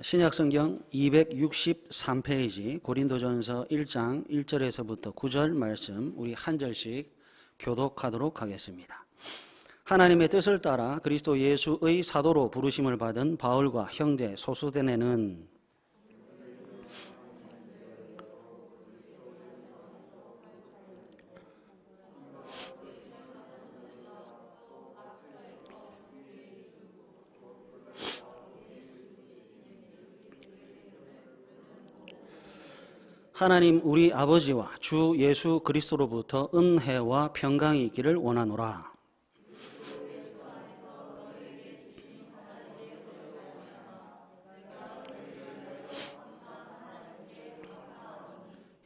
신약성경 263페이지 고린도전서 1장 1절에서부터 9절 말씀 우리 한 절씩 교독하도록 하겠습니다. 하나님의 뜻을 따라 그리스도 예수의 사도로 부르심을 받은 바울과 형제 소수대네는 하나님 우리 아버지와 주 예수 그리스도로부터 은혜와 평강이 있기를 원하노라.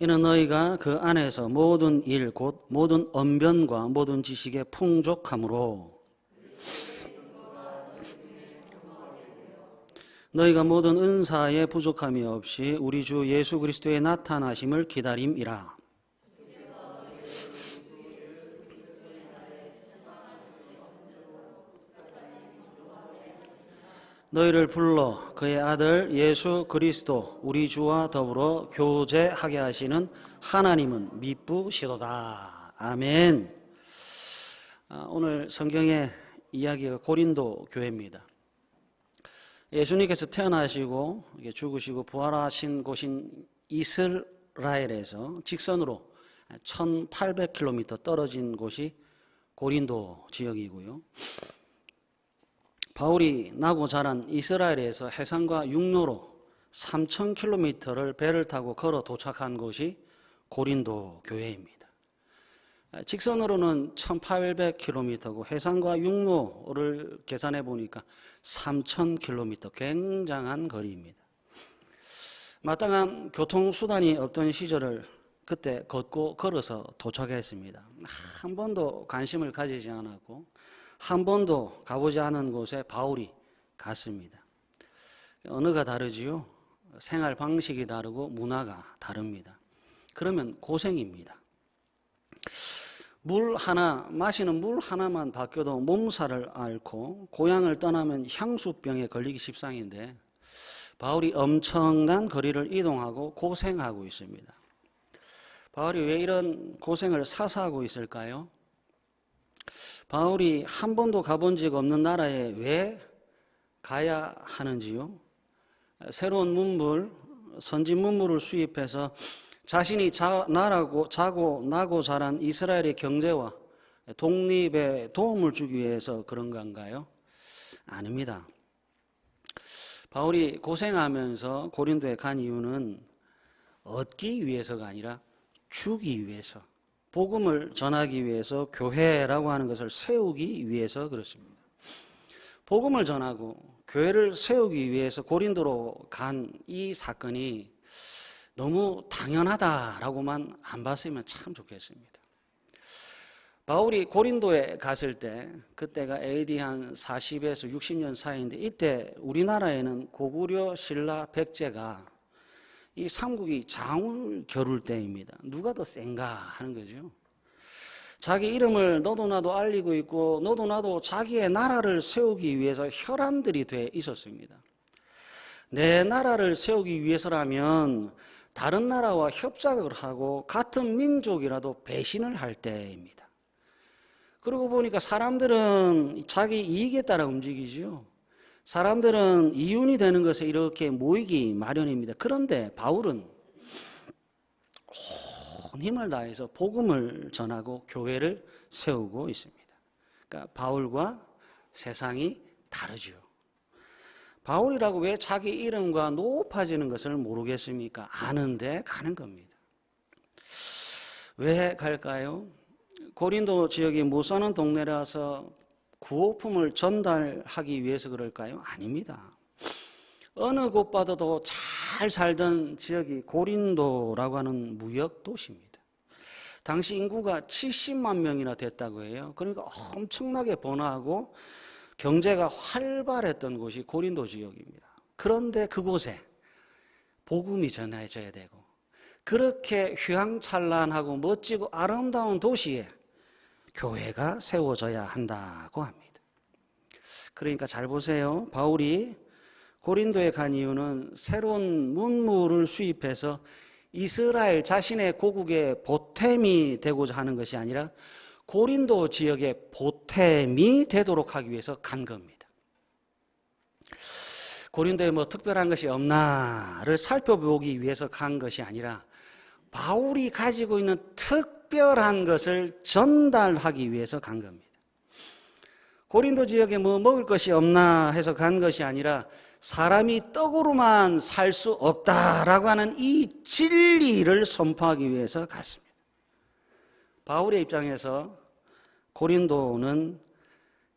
이는 너희가 그 안에서 모든 일 곧 모든 언변과 모든 지식에 풍족함으로 너희가 모든 은사에 부족함이 없이 우리 주 예수 그리스도의 나타나심을 기다림이라. 너희를 불러 그의 아들 예수 그리스도 우리 주와 더불어 교제하게 하시는 하나님은 미쁘시도다. 아멘. 아, 오늘 성경의 이야기가 고린도 교회입니다. 예수님께서 태어나시고 죽으시고 부활하신 곳인 이스라엘에서 직선으로 1800km 떨어진 곳이 고린도 지역이고요. 바울이 나고 자란 이스라엘에서 해상과 육로로 3000km를 배를 타고 걸어 도착한 곳이 고린도 교회입니다. 직선으로는 1800km고 해상과 육로를 계산해 보니까 3000km 굉장한 거리입니다. 마땅한 교통수단이 없던 시절을 그때 걷고 걸어서 도착했습니다. 한 번도 관심을 가지지 않았고 한 번도 가보지 않은 곳에 바울이 갔습니다. 언어가 다르지요. 생활 방식이 다르고 문화가 다릅니다. 그러면 고생입니다. 물 하나, 마시는 물 하나만 바뀌어도 몸살을 앓고 고향을 떠나면 향수병에 걸리기 십상인데 바울이 엄청난 거리를 이동하고 고생하고 있습니다. 바울이 왜 이런 고생을 사사하고 있을까요? 바울이 한 번도 가본 적 없는 나라에 왜 가야 하는지요? 새로운 문물, 선진 문물을 수입해서 자신이 자, 나라고, 자고 나고 자란 이스라엘의 경제와 독립에 도움을 주기 위해서 그런 건가요? 아닙니다. 바울이 고생하면서 고린도에 간 이유는 얻기 위해서가 아니라 주기 위해서, 복음을 전하기 위해서 교회라고 하는 것을 세우기 위해서 그렇습니다. 복음을 전하고 교회를 세우기 위해서 고린도로 간 이 사건이 너무 당연하다라고만 안 봤으면 참 좋겠습니다. 바울이 고린도에 갔을 때 그때가 AD 한 40에서 60년 사이인데 이때 우리나라에는 고구려 신라 백제가 이 삼국이 장을 겨룰 때입니다. 누가 더 센가 하는 거죠. 자기 이름을 너도 나도 알리고 있고 너도 나도 자기의 나라를 세우기 위해서 혈안들이 돼 있었습니다. 내 나라를 세우기 위해서라면 다른 나라와 협작을 하고 같은 민족이라도 배신을 할 때입니다. 그러고 보니까 사람들은 자기 이익에 따라 움직이죠. 사람들은 이윤이 되는 것에 이렇게 모이기 마련입니다. 그런데 바울은 온 힘을 다해서 복음을 전하고 교회를 세우고 있습니다. 그러니까 바울과 세상이 다르죠. 바울이라고 왜 자기 이름과 높아지는 것을 모르겠습니까? 아는데 가는 겁니다. 왜 갈까요? 고린도 지역이 못 사는 동네라서 구호품을 전달하기 위해서 그럴까요? 아닙니다. 어느 곳보다도 잘 살던 지역이 고린도라고 하는 무역 도시입니다. 당시 인구가 70만 명이나 됐다고 해요. 그러니까 엄청나게 번화하고 경제가 활발했던 곳이 고린도 지역입니다. 그런데 그곳에 복음이 전해져야 되고 그렇게 휘황찬란하고 멋지고 아름다운 도시에 교회가 세워져야 한다고 합니다. 그러니까 잘 보세요. 바울이 고린도에 간 이유는 새로운 문물을 수입해서 이스라엘 자신의 고국의 보탬이 되고자 하는 것이 아니라 고린도 지역의 보탬이 되도록 하기 위해서 간 겁니다. 고린도에 뭐 특별한 것이 없나를 살펴보기 위해서 간 것이 아니라 바울이 가지고 있는 특별한 것을 전달하기 위해서 간 겁니다. 고린도 지역에 뭐 먹을 것이 없나 해서 간 것이 아니라 사람이 떡으로만 살 수 없다라고 하는 이 진리를 선포하기 위해서 갔습니다. 바울의 입장에서 고린도는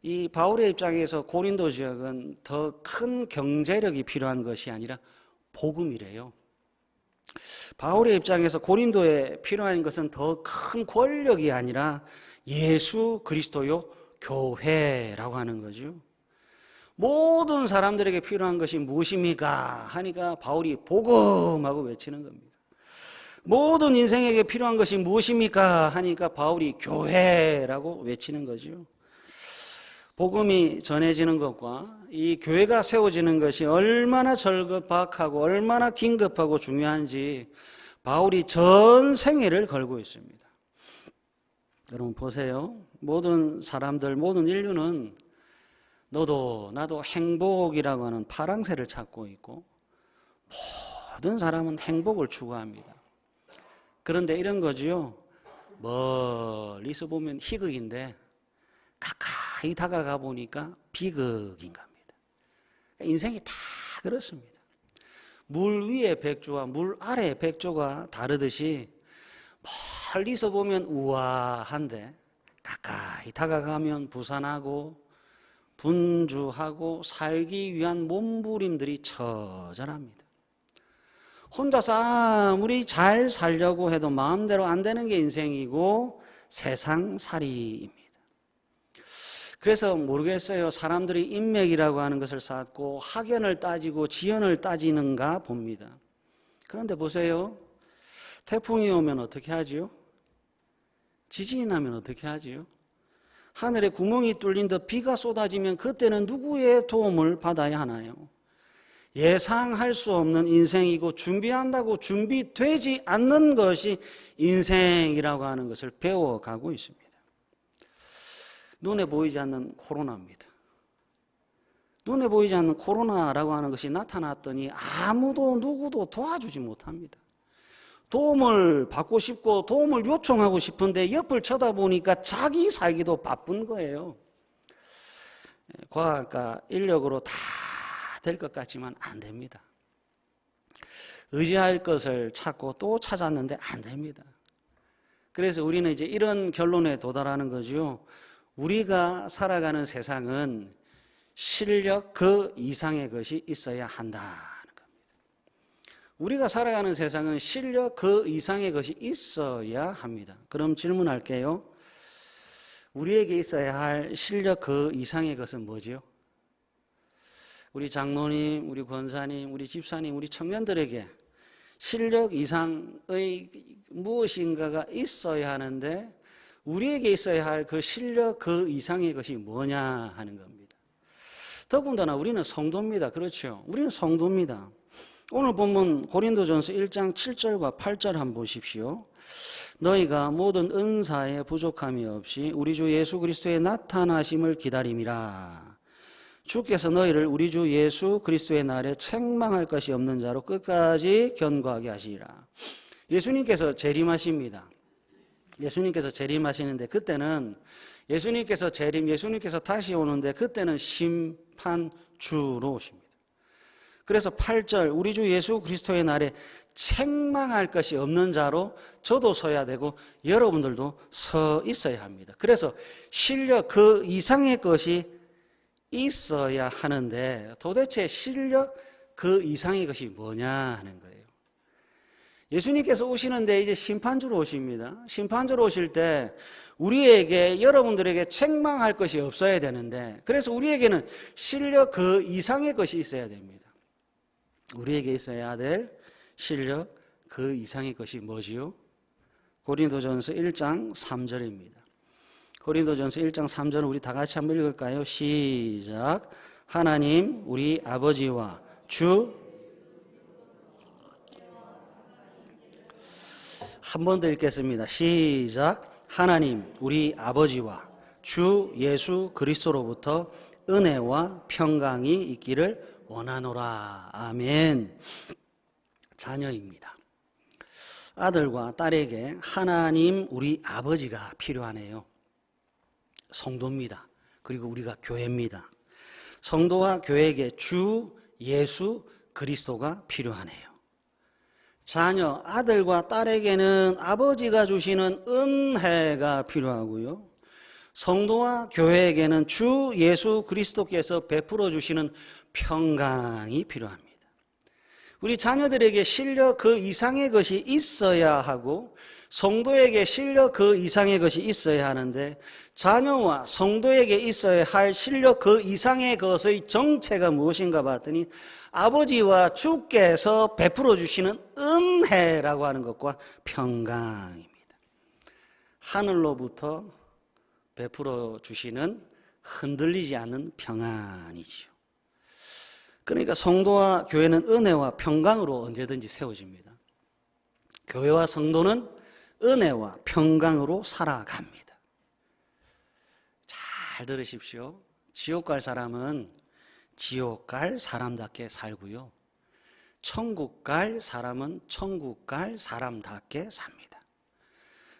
이 바울의 입장에서 고린도 지역은 더 큰 경제력이 필요한 것이 아니라 복음이래요. 바울의 입장에서 고린도에 필요한 것은 더 큰 권력이 아니라 예수 그리스도요 교회라고 하는 거죠. 모든 사람들에게 필요한 것이 무엇입니까? 하니까 바울이 복음하고 외치는 겁니다. 모든 인생에게 필요한 것이 무엇입니까? 하니까 바울이 교회라고 외치는 거죠. 복음이 전해지는 것과 이 교회가 세워지는 것이 얼마나 절급박하고 얼마나 긴급하고 중요한지 바울이 전 생애를 걸고 있습니다. 여러분 보세요. 모든 사람들, 모든 인류는 너도 나도 행복이라고 하는 파랑새를 찾고 있고 모든 사람은 행복을 추구합니다. 그런데 이런 거지요. 멀리서 보면 희극인데 가까이 다가가 보니까 비극인 겁니다. 인생이 다 그렇습니다. 물 위의 백조와 물 아래의 백조가 다르듯이 멀리서 보면 우아한데 가까이 다가가면 부산하고 분주하고 살기 위한 몸부림들이 처절합니다. 혼자서 아무리 잘 살려고 해도 마음대로 안 되는 게 인생이고 세상 살이입니다. 그래서 모르겠어요. 사람들이 인맥이라고 하는 것을 쌓고 학연을 따지고 지연을 따지는가 봅니다. 그런데 보세요. 태풍이 오면 어떻게 하지요? 지진이 나면 어떻게 하지요? 하늘에 구멍이 뚫린 듯 비가 쏟아지면 그때는 누구의 도움을 받아야 하나요? 예상할 수 없는 인생이고 준비한다고 준비되지 않는 것이 인생이라고 하는 것을 배워가고 있습니다. 눈에 보이지 않는 코로나입니다. 눈에 보이지 않는 코로나라고 하는 것이 나타났더니 아무도 누구도 도와주지 못합니다. 도움을 받고 싶고 도움을 요청하고 싶은데 옆을 쳐다보니까 자기 살기도 바쁜 거예요. 과학과 인력으로 다 될 것 같지만 안 됩니다. 의지할 것을 찾고 또 찾았는데 안 됩니다. 그래서 우리는 이제 이런 결론에 도달하는 거죠. 우리가 살아가는 세상은 실력 그 이상의 것이 있어야 한다. 우리가 살아가는 세상은 실력 그 이상의 것이 있어야 합니다. 그럼 질문할게요. 우리에게 있어야 할 실력 그 이상의 것은 뭐지요? 우리 장로님, 우리 권사님, 우리 집사님, 우리 청년들에게 실력 이상의 무엇인가가 있어야 하는데 우리에게 있어야 할 그 실력 그 이상의 것이 뭐냐 하는 겁니다. 더군다나 우리는 성도입니다. 그렇죠? 우리는 성도입니다. 오늘 본문 고린도전서 1장 7절과 8절 한번 보십시오. 너희가 모든 은사에 부족함이 없이 우리 주 예수 그리스도의 나타나심을 기다림이라. 주께서 너희를 우리 주 예수 그리스도의 날에 책망할 것이 없는 자로 끝까지 견고하게 하시리라. 예수님께서 재림하십니다. 예수님께서 재림하시는데 그때는 예수님께서 재림, 예수님께서 다시 오는데 그때는 심판주로 오십니다. 그래서 8절 우리 주 예수 그리스도의 날에 책망할 것이 없는 자로 저도 서야 되고 여러분들도 서 있어야 합니다. 그래서 실력 그 이상의 것이 있어야 하는데 도대체 실력 그 이상의 것이 뭐냐 하는 거예요. 예수님께서 오시는데 이제 심판주로 오십니다. 심판주로 오실 때 우리에게 여러분들에게 책망할 것이 없어야 되는데 그래서 우리에게는 실력 그 이상의 것이 있어야 됩니다. 우리에게 있어야 될 실력 그 이상의 것이 뭐지요? 고린도전서 1장 3절입니다. 고린도전서 1장 3절은 우리 다 같이 한번 읽을까요? 시작. 하나님 우리 아버지와 주 한 번 더 읽겠습니다. 시작. 하나님, 우리 아버지와 주 예수 그리스도로부터 은혜와 평강이 있기를 원하노라. 아멘. 자녀입니다. 아들과 딸에게 하나님, 우리 아버지가 필요하네요. 성도입니다. 그리고 우리가 교회입니다. 성도와 교회에게 주 예수 그리스도가 필요하네요. 자녀, 아들과 딸에게는 아버지가 주시는 은혜가 필요하고요. 성도와 교회에게는 주 예수 그리스도께서 베풀어 주시는 평강이 필요합니다. 우리 자녀들에게 실력 그 이상의 것이 있어야 하고 성도에게 실력 그 이상의 것이 있어야 하는데 자녀와 성도에게 있어야 할 실력 그 이상의 것의 정체가 무엇인가 봤더니 아버지와 주께서 베풀어 주시는 은혜라고 하는 것과 평강입니다. 하늘로부터 베풀어 주시는 흔들리지 않는 평안이지요. 그러니까 성도와 교회는 은혜와 평강으로 언제든지 세워집니다. 교회와 성도는 은혜와 평강으로 살아갑니다. 잘 들으십시오. 지옥 갈 사람은 지옥 갈 사람답게 살고요. 천국 갈 사람은 천국 갈 사람답게 삽니다.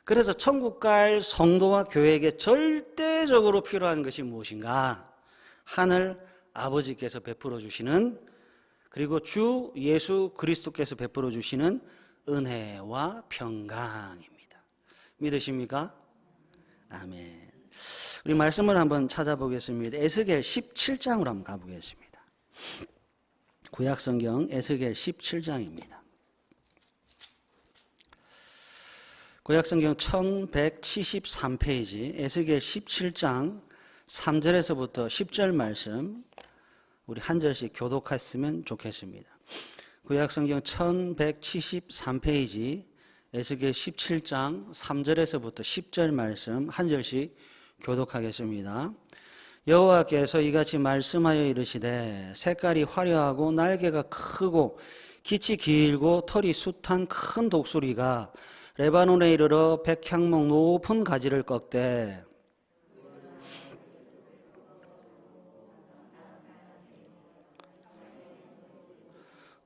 그래서 천국 갈 성도와 교회에게 절대적으로 필요한 것이 무엇인가? 하늘 아버지께서 베풀어 주시는 그리고 주 예수 그리스도께서 베풀어 주시는 은혜와 평강입니다. 믿으십니까? 아멘. 우리 말씀을 한번 찾아보겠습니다. 에스겔 17장으로 한번 가보겠습니다. 구약 성경 에스겔 17장입니다. 구약 성경 1173페이지 에스겔 17장 3절에서부터 10절 말씀 우리 한 절씩 교독했으면 좋겠습니다. 구약 성경 1173페이지 에스겔 17장 3절에서부터 10절 말씀 한 절씩 교독하겠습니다. 여호와께서 이같이 말씀하여 이르시되 색깔이 화려하고 날개가 크고 기치 길고 털이 숱한 큰 독수리가 레바논에 이르러 백향목 높은 가지를 꺾되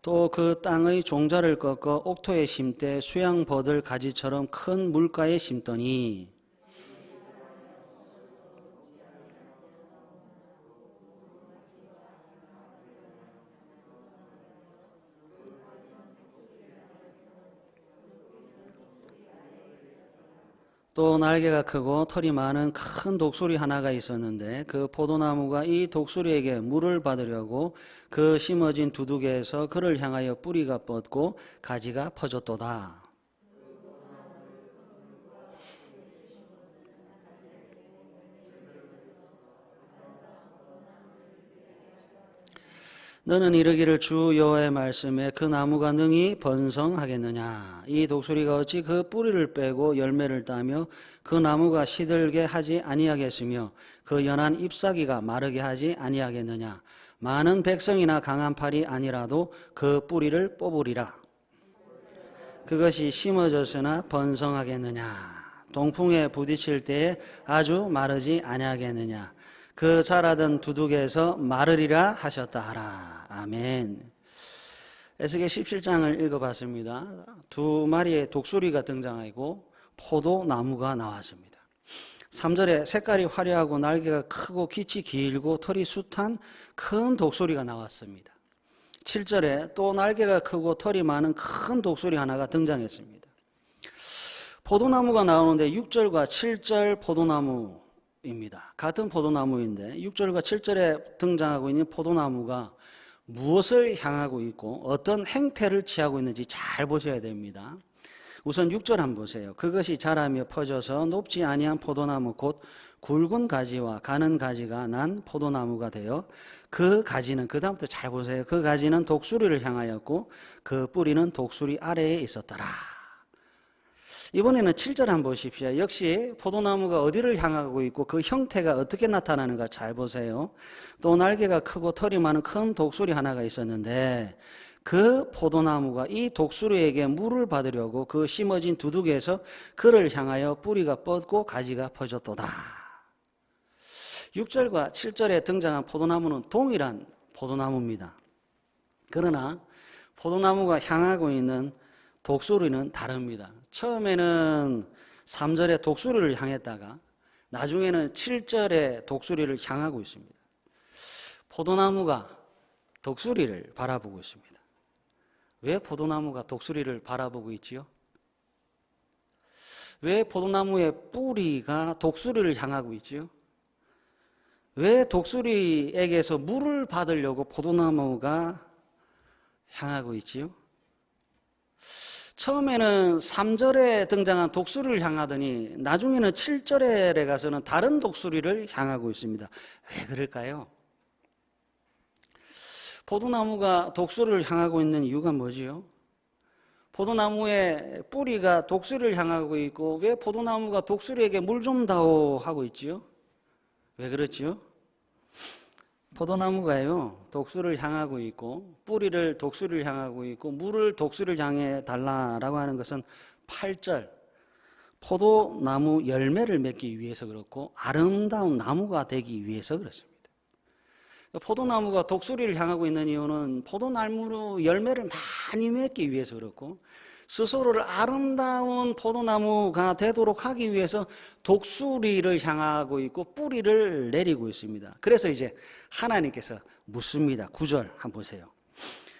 또 그 땅의 종자를 꺾어 옥토에 심되 수양 버들 가지처럼 큰 물가에 심더니 또 날개가 크고 털이 많은 큰 독수리 하나가 있었는데 그 포도나무가 이 독수리에게 물을 받으려고 그 심어진 두둑에서 그를 향하여 뿌리가 뻗고 가지가 퍼졌도다. 너는 이르기를 주 여호와의 말씀에 그 나무가 능히 번성하겠느냐? 이 독수리가 어찌 그 뿌리를 빼고 열매를 따며 그 나무가 시들게 하지 아니하겠으며 그 연한 잎사귀가 마르게 하지 아니하겠느냐? 많은 백성이나 강한 팔이 아니라도 그 뿌리를 뽑으리라. 그것이 심어졌으나 번성하겠느냐? 동풍에 부딪힐 때에 아주 마르지 아니하겠느냐 그 자라던 두둑에서 마르리라 하셨다 하라 아멘. 에스겔 17장을 읽어봤습니다. 두 마리의 독수리가 등장하고 포도나무가 나왔습니다. 3절에 색깔이 화려하고 날개가 크고 빛이 길고 털이 숱한 큰 독수리가 나왔습니다. 7절에 또 날개가 크고 털이 많은 큰 독수리 하나가 등장했습니다. 포도나무가 나오는데 6절과 7절 포도나무 입니다. 같은 포도나무인데 6절과 7절에 등장하고 있는 포도나무가 무엇을 향하고 있고 어떤 행태를 취하고 있는지 잘 보셔야 됩니다. 우선 6절 한번 보세요. 그것이 자라며 퍼져서 높지 아니한 포도나무 곧 굵은 가지와 가는 가지가 난 포도나무가 되어 그 가지는 그 다음부터 잘 보세요. 그 가지는 독수리를 향하였고 그 뿌리는 독수리 아래에 있었더라. 이번에는 7절 한번 보십시오. 역시 포도나무가 어디를 향하고 있고 그 형태가 어떻게 나타나는가 잘 보세요. 또 날개가 크고 털이 많은 큰 독수리 하나가 있었는데 그 포도나무가 이 독수리에게 물을 받으려고 그 심어진 두둑에서 그를 향하여 뿌리가 뻗고 가지가 퍼졌도다. 6절과 7절에 등장한 포도나무는 동일한 포도나무입니다. 그러나 포도나무가 향하고 있는 독수리는 다릅니다. 처음에는 3절에 독수리를 향했다가 나중에는 7절에 독수리를 향하고 있습니다. 포도나무가 독수리를 바라보고 있습니다. 왜 포도나무가 독수리를 바라보고 있지요? 왜 포도나무의 뿌리가 독수리를 향하고 있지요? 왜 독수리에게서 물을 받으려고 포도나무가 향하고 있지요? 처음에는 3절에 등장한 독수리를 향하더니 나중에는 7절에 가서는 다른 독수리를 향하고 있습니다. 왜 그럴까요? 포도나무가 독수리를 향하고 있는 이유가 뭐지요? 포도나무의 뿌리가 독수리를 향하고 있고 왜 포도나무가 독수리에게 물 좀 다오 하고 있지요? 왜 그렇지요? 포도나무가요 독수리를 향하고 있고 뿌리를 독수리를 향하고 있고 물을 독수리를 향해 달라라고 하는 것은 8절 포도나무 열매를 맺기 위해서 그렇고 아름다운 나무가 되기 위해서 그렇습니다. 포도나무가 독수리를 향하고 있는 이유는 포도나무로 열매를 많이 맺기 위해서 그렇고 스스로를 아름다운 포도나무가 되도록 하기 위해서 독수리를 향하고 있고 뿌리를 내리고 있습니다. 그래서 이제 하나님께서 묻습니다. 9절 한번 보세요.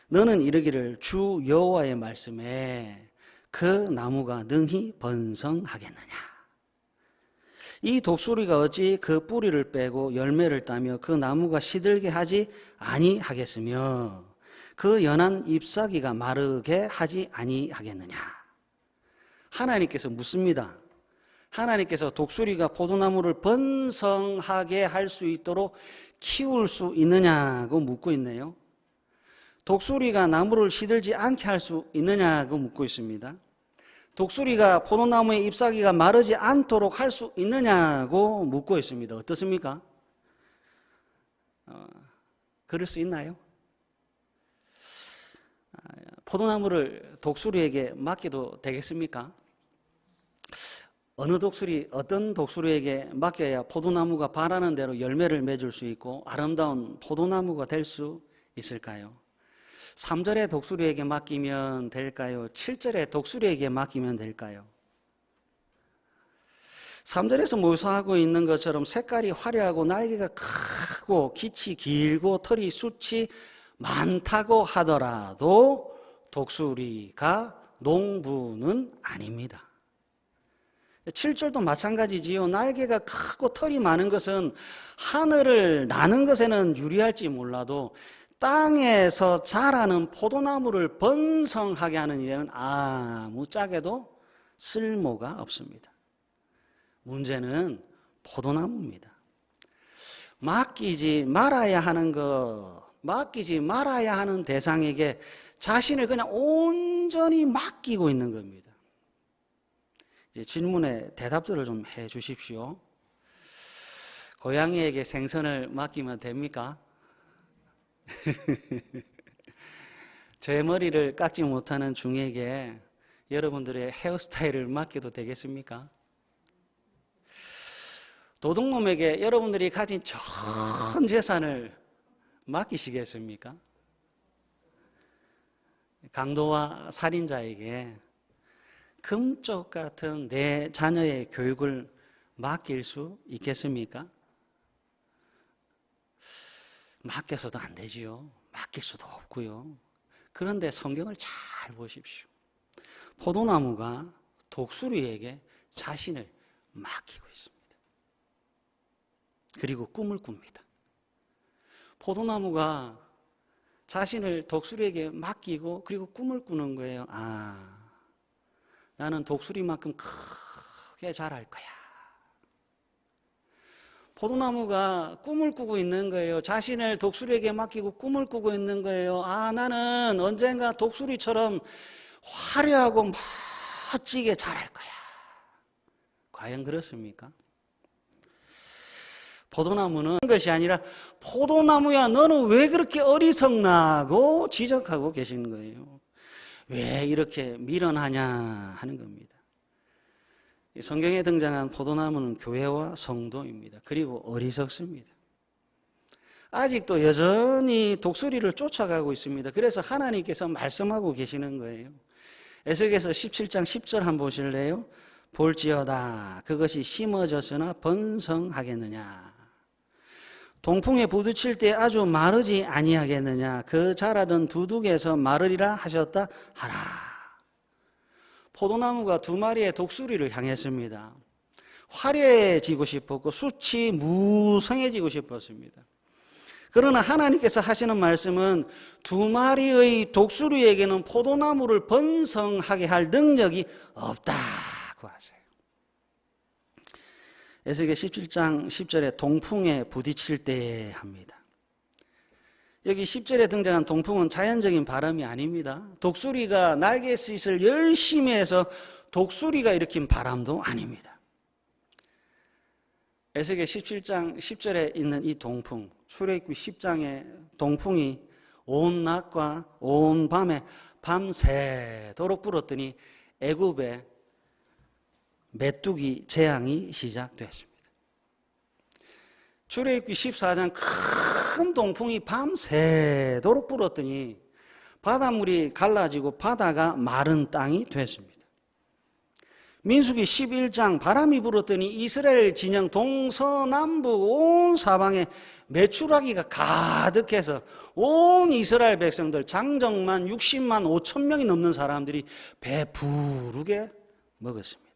너는 이르기를 주 여호와의 말씀에 그 나무가 능히 번성하겠느냐? 이 독수리가 어찌 그 뿌리를 빼고 열매를 따며 그 나무가 시들게 하지 아니하겠으며 그 연한 잎사귀가 마르게 하지 아니하겠느냐? 하나님께서 묻습니다. 하나님께서 독수리가 포도나무를 번성하게 할 수 있도록 키울 수 있느냐고 묻고 있네요. 독수리가 나무를 시들지 않게 할 수 있느냐고 묻고 있습니다. 독수리가 포도나무의 잎사귀가 마르지 않도록 할 수 있느냐고 묻고 있습니다. 어떻습니까? 어, 그럴 수 있나요? 아, 포도나무를 독수리에게 맡겨도 되겠습니까? 어느 독수리, 어떤 독수리에게 맡겨야 포도나무가 바라는 대로 열매를 맺을 수 있고 아름다운 포도나무가 될 수 있을까요? 3절에 독수리에게 맡기면 될까요? 7절에 독수리에게 맡기면 될까요? 3절에서 묘사하고 있는 것처럼 색깔이 화려하고 날개가 크고 기치 길고 털이 숱이 많다고 하더라도 독수리가 농부는 아닙니다. 7절도 마찬가지지요. 날개가 크고 털이 많은 것은 하늘을 나는 것에는 유리할지 몰라도 땅에서 자라는 포도나무를 번성하게 하는 일에는 아무 짝에도 쓸모가 없습니다. 문제는 포도나무입니다. 맡기지 말아야 하는 것, 맡기지 말아야 하는 대상에게 자신을 그냥 온전히 맡기고 있는 겁니다. 이제 질문에 대답들을 좀 해 주십시오. 고양이에게 생선을 맡기면 됩니까? 제 머리를 깎지 못하는 중에게 여러분들의 헤어스타일을 맡겨도 되겠습니까? 도둑놈에게 여러분들이 가진 전 재산을 맡기시겠습니까? 강도와 살인자에게 금쪽 같은 내 자녀의 교육을 맡길 수 있겠습니까? 맡겨서도 안 되지요. 맡길 수도 없고요. 그런데 성경을 잘 보십시오. 포도나무가 독수리에게 자신을 맡기고 있습니다. 그리고 꿈을 꿉니다. 포도나무가 자신을 독수리에게 맡기고 그리고 꿈을 꾸는 거예요. 아, 나는 독수리만큼 크게 자랄 거야. 포도나무가 꿈을 꾸고 있는 거예요. 자신을 독수리에게 맡기고 꿈을 꾸고 있는 거예요. 아, 나는 언젠가 독수리처럼 화려하고 멋지게 자랄 거야. 과연 그렇습니까? 포도나무는 것이 아니라 포도나무야 너는 왜 그렇게 어리석나고 지적하고 계시는 거예요. 왜 이렇게 미련하냐 하는 겁니다. 이 성경에 등장한 포도나무는 교회와 성도입니다. 그리고 어리석습니다. 아직도 여전히 독수리를 쫓아가고 있습니다. 그래서 하나님께서 말씀하고 계시는 거예요. 에스겔서 17장 10절 한번 보실래요? 볼지어다 그것이 심어졌으나 번성하겠느냐 동풍에 부딪힐 때 아주 마르지 아니하겠느냐? 그 자라던 두둑에서 마르리라 하셨다 하라. 포도나무가 두 마리의 독수리를 향했습니다. 화려해지고 싶었고 숱이 무성해지고 싶었습니다. 그러나 하나님께서 하시는 말씀은 두 마리의 독수리에게는 포도나무를 번성하게 할 능력이 없다고 하세요. 에스겔 17장 10절에 동풍에 부딪힐 때 합니다. 여기 10절에 등장한 동풍은 자연적인 바람이 아닙니다. 독수리가 날개짓을 열심히 해서 독수리가 일으킨 바람도 아닙니다. 에스겔 17장 10절에 있는 이 동풍, 출애굽기 10장의 동풍이 온 낮과 온 밤에 밤새도록 불었더니 애굽에 메뚜기 재앙이 시작됐습니다. 출애굽기 14장 큰 동풍이 밤새도록 불었더니 바닷물이 갈라지고 바다가 마른 땅이 됐습니다. 민수기 11장 바람이 불었더니 이스라엘 진영 동서남북 온 사방에 메추라기가 가득해서 온 이스라엘 백성들 장정만 60만 5천 명이 넘는 사람들이 배 부르게 먹었습니다.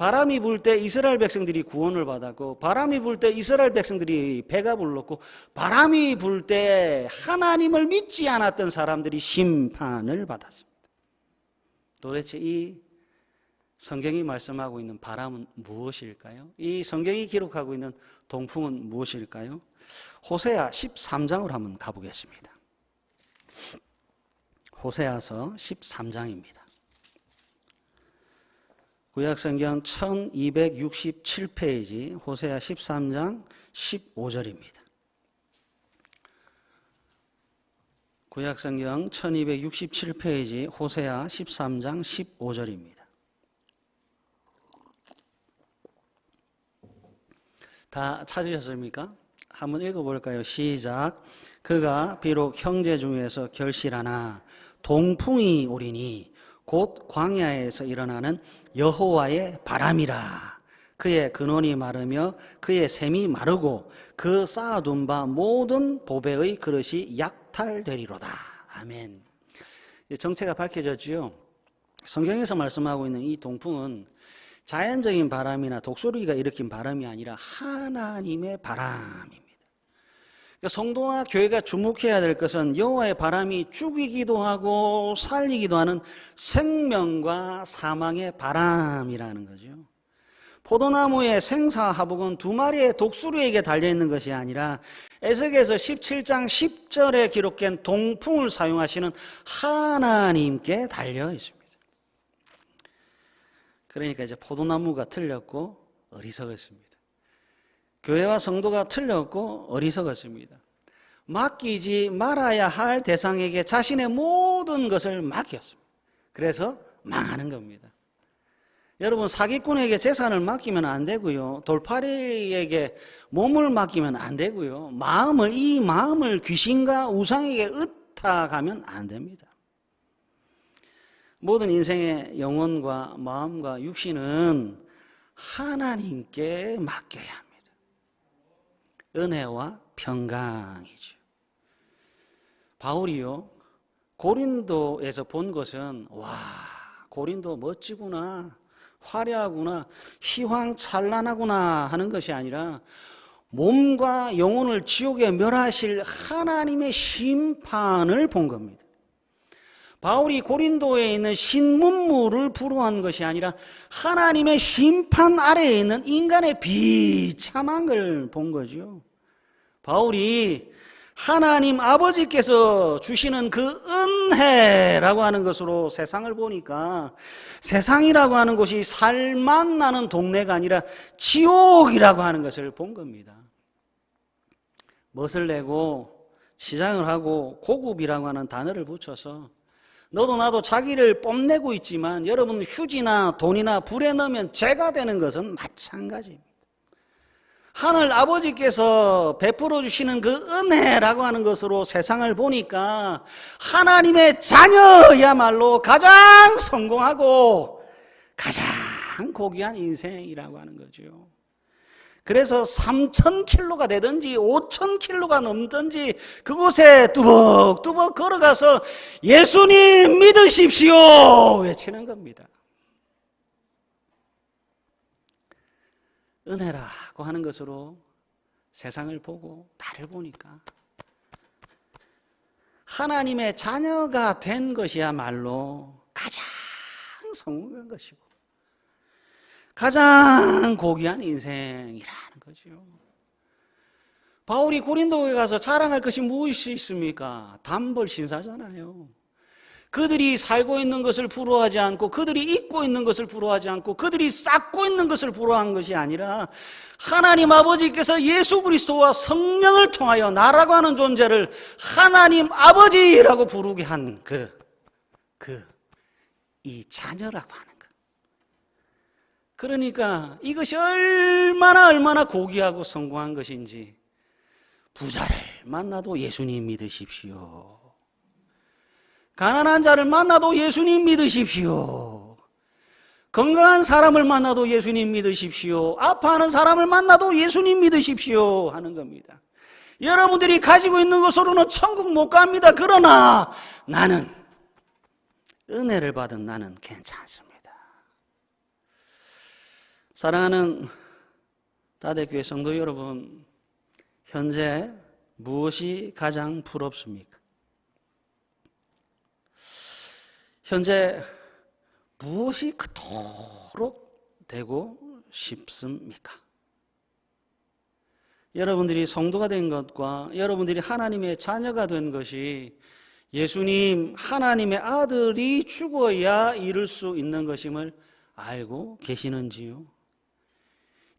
바람이 불 때 이스라엘 백성들이 구원을 받았고 바람이 불 때 이스라엘 백성들이 배가 불렀고 바람이 불 때 하나님을 믿지 않았던 사람들이 심판을 받았습니다. 도대체 이 성경이 말씀하고 있는 바람은 무엇일까요? 이 성경이 기록하고 있는 동풍은 무엇일까요? 호세아 13장으로 한번 가보겠습니다. 호세아서 13장입니다. 구약성경 1267페이지 호세아 13장 15절입니다. 구약성경 1267페이지 호세아 13장 15절입니다. 다 찾으셨습니까? 한번 읽어볼까요? 시작. 그가 비록 형제 중에서 결실하나 동풍이 오리니 곧 광야에서 일어나는 여호와의 바람이라. 그의 근원이 마르며 그의 샘이 마르고 그 쌓아둔 바 모든 보배의 그릇이 약탈되리로다. 아멘. 정체가 밝혀졌지요. 성경에서 말씀하고 있는 이 동풍은 자연적인 바람이나 독소리가 일으킨 바람이 아니라 하나님의 바람입니다. 그러니까 성도와 교회가 주목해야 될 것은 여호와의 바람이 죽이기도 하고 살리기도 하는 생명과 사망의 바람이라는 거죠. 포도나무의 생사하복은 두 마리의 독수리에게 달려있는 것이 아니라 에스겔서 17장 10절에 기록된 동풍을 사용하시는 하나님께 달려 있습니다. 그러니까 이제 포도나무가 틀렸고 어리석었습니다. 교회와 성도가 틀렸고 어리석었습니다. 맡기지 말아야 할 대상에게 자신의 모든 것을 맡겼습니다. 그래서 망하는 겁니다. 여러분 사기꾼에게 재산을 맡기면 안 되고요. 돌팔이에게 몸을 맡기면 안 되고요. 마음을 이 마음을 귀신과 우상에게 의탁하면 안 됩니다. 모든 인생의 영혼과 마음과 육신은 하나님께 맡겨야 합니다. 은혜와 평강이죠. 바울이요, 고린도에서 본 것은, 와, 고린도 멋지구나, 화려하구나, 희황찬란하구나 하는 것이 아니라, 몸과 영혼을 지옥에 멸하실 하나님의 심판을 본 겁니다. 바울이 고린도에 있는 신문물을 부러워한 것이 아니라 하나님의 심판 아래에 있는 인간의 비참한 걸 본 거죠. 바울이 하나님 아버지께서 주시는 그 은혜라고 하는 것으로 세상을 보니까 세상이라고 하는 곳이 살만 나는 동네가 아니라 지옥이라고 하는 것을 본 겁니다. 멋을 내고 시장을 하고 고급이라고 하는 단어를 붙여서 너도 나도 자기를 뽐내고 있지만 여러분 휴지나 돈이나 불에 넣으면 죄가 되는 것은 마찬가지입니다. 하늘 아버지께서 베풀어 주시는 그 은혜라고 하는 것으로 세상을 보니까 하나님의 자녀야말로 가장 성공하고 가장 고귀한 인생이라고 하는 거죠. 그래서 3천 킬로가 되든지 5천 킬로가 넘든지 그곳에 뚜벅뚜벅 걸어가서 예수님 믿으십시오 외치는 겁니다. 은혜라고 하는 것으로 세상을 보고 나를 보니까 하나님의 자녀가 된 것이야말로 가장 성공한 것이고 가장 고귀한 인생이라는 거죠. 바울이 고린도에 가서 자랑할 것이 무엇이 있습니까? 단벌 신사잖아요. 그들이 살고 있는 것을 부러워하지 않고 그들이 입고 있는 것을 부러워하지 않고 그들이 쌓고 있는 것을 부러워한 것이 아니라 하나님 아버지께서 예수 그리스도와 성령을 통하여 나라고 하는 존재를 하나님 아버지라고 부르게 한 그, 그, 이 자녀라고 하는 것. 그러니까 이것이 얼마나 얼마나 고귀하고 성공한 것인지 부자를 만나도 예수님 믿으십시오. 가난한 자를 만나도 예수님 믿으십시오. 건강한 사람을 만나도 예수님 믿으십시오. 아파하는 사람을 만나도 예수님 믿으십시오. 하는 겁니다. 여러분들이 가지고 있는 것으로는 천국 못 갑니다. 그러나 나는 은혜를 받은 나는 괜찮습니다. 사랑하는 다대교회 성도 여러분, 현재 무엇이 가장 부럽습니까? 현재 무엇이 그토록 되고 싶습니까? 여러분들이 성도가 된 것과 여러분들이 하나님의 자녀가 된 것이 예수님 하나님의 아들이 죽어야 이룰 수 있는 것임을 알고 계시는지요?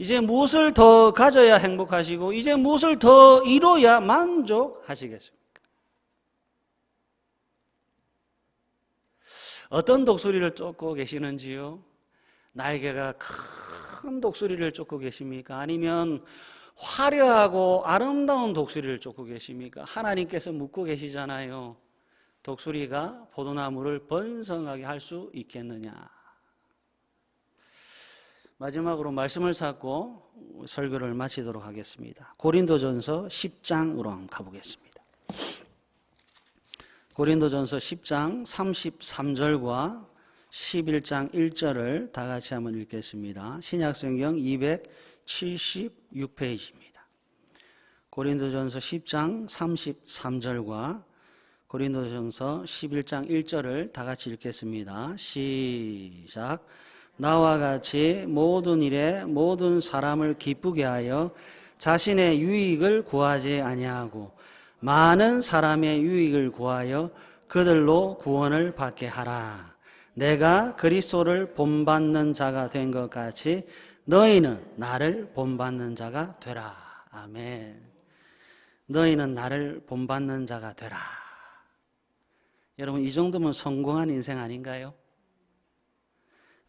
이제 무엇을 더 가져야 행복하시고 이제 무엇을 더 이뤄야 만족하시겠습니까? 어떤 독수리를 쫓고 계시는지요? 날개가 큰 독수리를 쫓고 계십니까? 아니면 화려하고 아름다운 독수리를 쫓고 계십니까? 하나님께서 묻고 계시잖아요. 독수리가 포도나무를 번성하게 할 수 있겠느냐? 마지막으로 말씀을 찾고 설교를 마치도록 하겠습니다. 고린도전서 10장으로 한번 가보겠습니다. 고린도전서 10장 33절과 11장 1절을 다 같이 한번 읽겠습니다. 신약성경 276페이지입니다. 고린도전서 10장 33절과 고린도전서 11장 1절을 다 같이 읽겠습니다. 시작. 나와 같이 모든 일에 모든 사람을 기쁘게 하여 자신의 유익을 구하지 아니하고 많은 사람의 유익을 구하여 그들로 구원을 받게 하라. 내가 그리스도를 본받는 자가 된 것 같이 너희는 나를 본받는 자가 되라. 아멘. 너희는 나를 본받는 자가 되라. 여러분, 이 정도면 성공한 인생 아닌가요?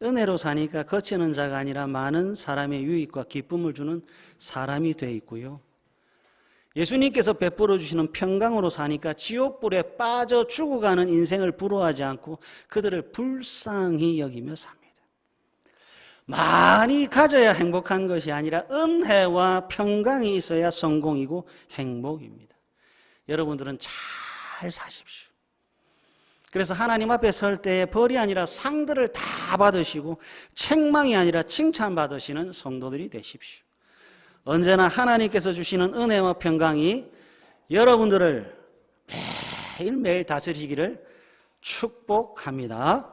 은혜로 사니까 거치는 자가 아니라 많은 사람의 유익과 기쁨을 주는 사람이 되어 있고요. 예수님께서 베풀어 주시는 평강으로 사니까 지옥불에 빠져 죽어가는 인생을 부러워하지 않고 그들을 불쌍히 여기며 삽니다. 많이 가져야 행복한 것이 아니라 은혜와 평강이 있어야 성공이고 행복입니다. 여러분들은 잘 사십시오. 그래서 하나님 앞에 설 때에 벌이 아니라 상들을 다 받으시고 책망이 아니라 칭찬받으시는 성도들이 되십시오. 언제나 하나님께서 주시는 은혜와 평강이 여러분들을 매일매일 다스리기를 축복합니다.